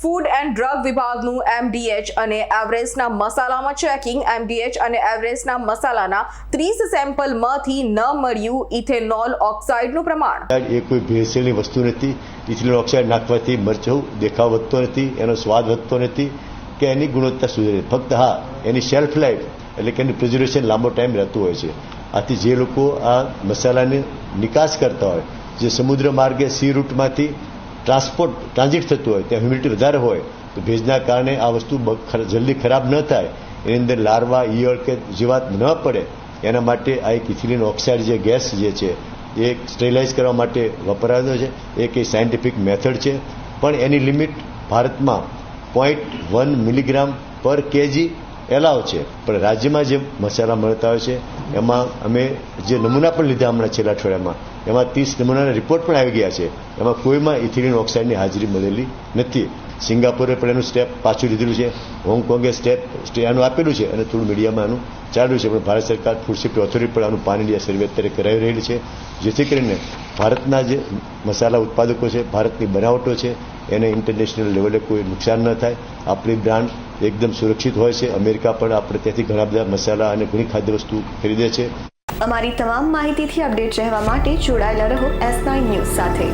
Food and drug વિભાગનું MDH અને એવરેસ્ટના મસાલામાં ચેકિંગ એમડીએચ અને એવરેસ્ટના મસાલાના ત્રીસ સેમ્પલમાંથી ન મળ્યું ઇથેનોલ ઓક્સાઇડનું પ્રમાણ. એ કોઈ ભેળસેળની વસ્તુ નથી. ઇથેનોલ ઓક્સાઇડ નાખવાથી મરચું દેખાવ વધતો નથી, એનો સ્વાદ વધતો નથી કે એની ગુણવત્તા સુધરે ફક્ત હા, એની શેલ્ફ લાઈફ એટલે કે એનું પ્રિઝર્વેશન લાંબો ટાઈમ રહેતું હોય છે. આથી જે લોકો આ મસાલાને નિકાસ કરતા હોય, જે સમુદ્ર માર્ગે સી રૂટમાંથી ટ્રાન્સપોર્ટ ટ્રાન્ઝિટ થતું હોય, ત્યાં હ્યુમિડિટી વધારે હોય, તો ભેજના કારણે આ વસ્તુ જલ્દી ખરાબ ન થાય. એની અંદર લાર્વા, ઈયળ કે જીવાત ન પડે. એના માટે આ એક ઇથિલિન ઓક્સાઇડ જે ગેસ જે છે, એ સ્ટેરિલાઇઝ કરવા માટે વપરાયો છે. એક એ સાયન્ટિફિક મેથડ છે. પણ એની લિમિટ ભારતમાં point one milligram per KG allow છે. પણ રાજ્યમાં જે મસાલા મળતા હોય છે, એમાં અમે જે નમૂના પણ લીધા હમણાં છેલ્લા અઠવાડિયામાં, એમાં ત્રીસ નમૂનાના રિપોર્ટ પણ આવી ગયા છે. એમાં કોઈમાં ઇથિલિન ઓક્સાઇડની હાજરી મળેલી નથી. સિંગાપોરે પણ એનું સ્ટેપ પાછું લીધેલું છે. હોંગકોંગે સ્ટેપ સ્ટે- આનું આપેલું છે અને થોડું મીડિયામાં આનું ચાલ્યું છે. પણ ભારત સરકાર ફૂડ સેફ્ટી ઓથોરિટી પણ આનું પાન ઇન્ડિયા સર્વે અત્યારે કરાવી રહેલી છે. જેથી કરીને ભારતના જે મસાલા ઉત્પાદકો છે, ભારતની બનાવટો છે, એને ઇન્ટરનેશનલ લેવલે કોઈ નુકસાન ન થાય. આપણી બ્રાન્ડ એકદમ સુરક્ષિત હોય છે. અમેરિકા પણ આપણે ત્યાંથી ઘણા બધા મસાલા અને ઘણી ખાદ્ય વસ્તુ ખરીદે છે. અમારી તમામ માહિતીથી અપડેટ રહેવા માટે જોડાયેલા રહો એસ નાઇન ન્યૂઝ સાથે.